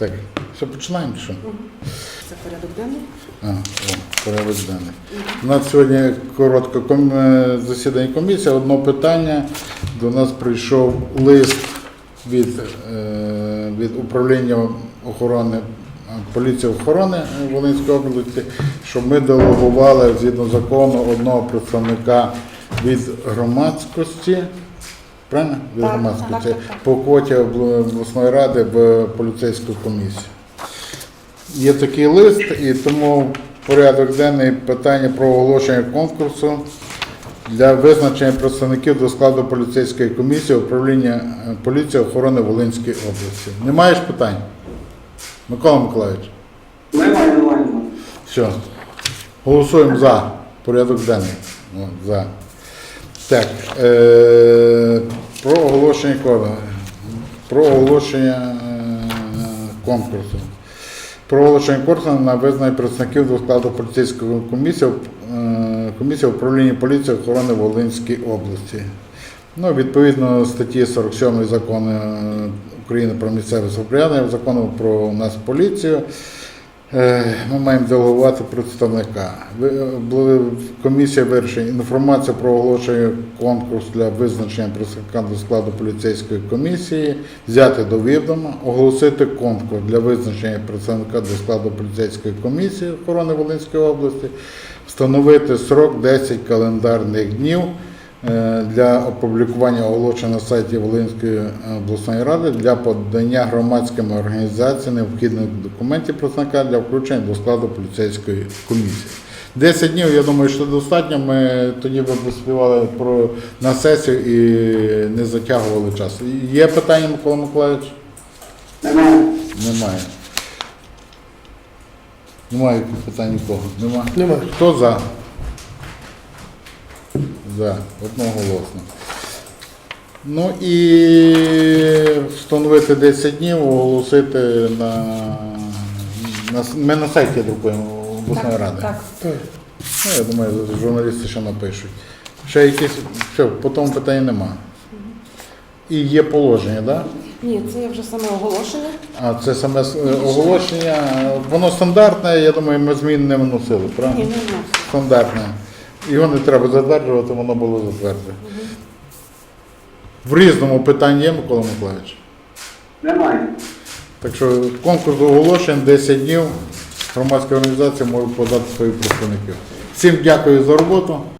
Так, все, починаємо чи що? Це порядок денний. Ага, о, порядок денний. У нас сьогодні коротке ком- е, засідання комісії. Одне питання. До нас прийшов лист від, е, від управління охорони поліції охорони Волинської області, щоб ми делегували згідно закону одного представника від громадськості. Правильно? Від Так, громадськості так, так, так. по квоті обл- обласної ради в поліцейську комісію. Є такий лист, і тому порядок денний питання про оголошення конкурсу для визначення представників до складу поліцейської комісії управління е, поліції охорони Волинської області. Не маєш питань? Микола Миколаївич? Немає, немає. Все. Голосуємо за порядок денний. О, за. Так. Е, про оголошення. Про оголошення е, конкурсу. Про оголошення конкурсу на визнання представників до складу поліцейської комісії, е, комісії управління поліції охорони Волинської області. Ну, відповідно статті 47 закону е, України про місцеве самоврядування, закону про нас поліцію. Е, Ми маємо делегувати представника. Е, Комісія вирішила інформацію про оголошення конкурсу для визначення представника до складу поліцейської комісії, взяти до відома, оголосити конкурс для визначення представника до складу поліцейської комісії охорони Волинської області, встановити срок 10 календарних днів для опублікування оголошення на сайті Волинської е, обласної ради для подання громадськими організаціями необхідних документів представника для включення до складу поліцейської комісії. 10 днів, я думаю, що достатньо. Ми тоді би поспівали про на сесію і не затягували час. Є питання, Микола Миколаївич? Немає. Немає. Немає питань нікого. Нема? Немає. Хто за? За. Одноголосно. Ну і встановити 10 днів, оголосити на, на ми на сайті друкуємо обласної ради. Так. Так. Ну, я думаю, журналісти ще напишуть. Ще якісь, все, по тому питання немає. І є положення, так? Да? Ні, це вже саме оголошення. А це саме е, оголошення, воно стандартне, я думаю, ми змін не вносили, Ні, не знаю. Стандартне. Його не треба затверджувати, воно було затверджено. В різному питанні є, Микола Миколаївич. Немає. Так що конкурс оголошень 10 днів. Громадська організація може подати свої представників. Всім дякую за роботу.